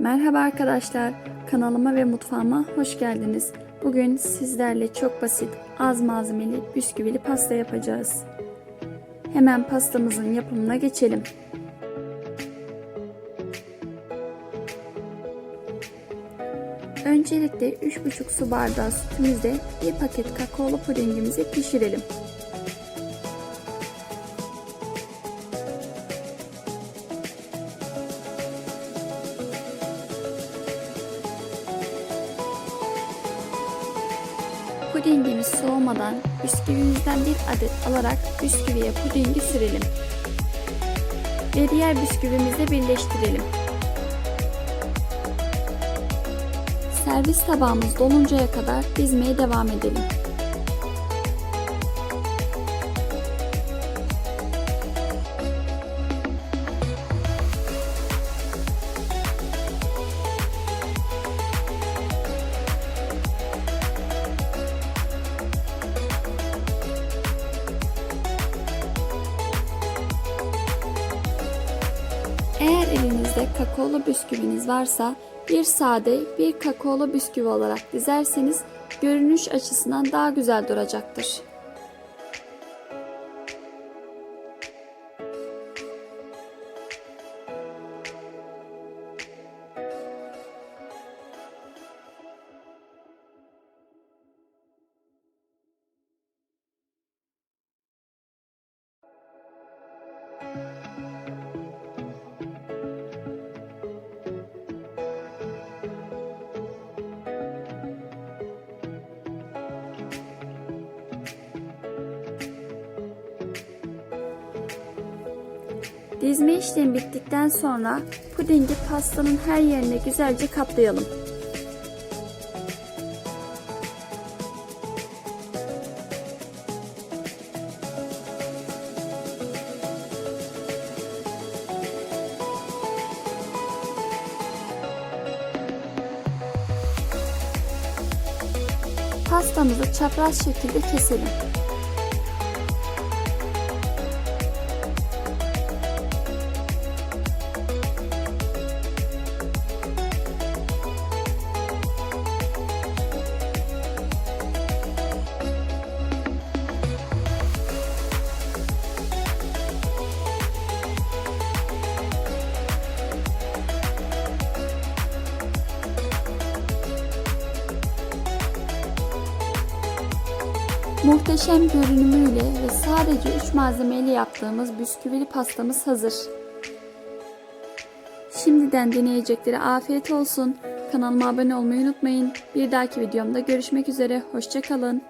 Merhaba arkadaşlar, kanalıma ve mutfağıma hoş geldiniz. Bugün sizlerle çok basit, az malzemeli bisküvili pasta yapacağız. Hemen pastamızın yapımına geçelim. Öncelikle 3,5 su bardağı sütümüzde bir paket kakaolu pudingimizi pişirelim. Pudingimiz soğumadan bisküvimizden bir adet alarak bisküviye pudingi sürelim. Ve diğer bisküvimizle birleştirelim. Servis tabağımız doluncaya kadar dizmeye devam edelim. Eğer elinizde kakaolu bisküviniz varsa bir sade bir kakaolu bisküvi olarak dizerseniz görünüş açısından daha güzel duracaktır. Dizme işlemi bittikten sonra pudingi pastanın her yerine güzelce kaplayalım. Pastamızı çapraz şekilde keselim. Muhteşem görünümüyle ve sadece 3 malzemeyle yaptığımız bisküvili pastamız hazır. Şimdiden deneyeceklere afiyet olsun. Kanalıma abone olmayı unutmayın. Bir dahaki videomda görüşmek üzere. Hoşçakalın.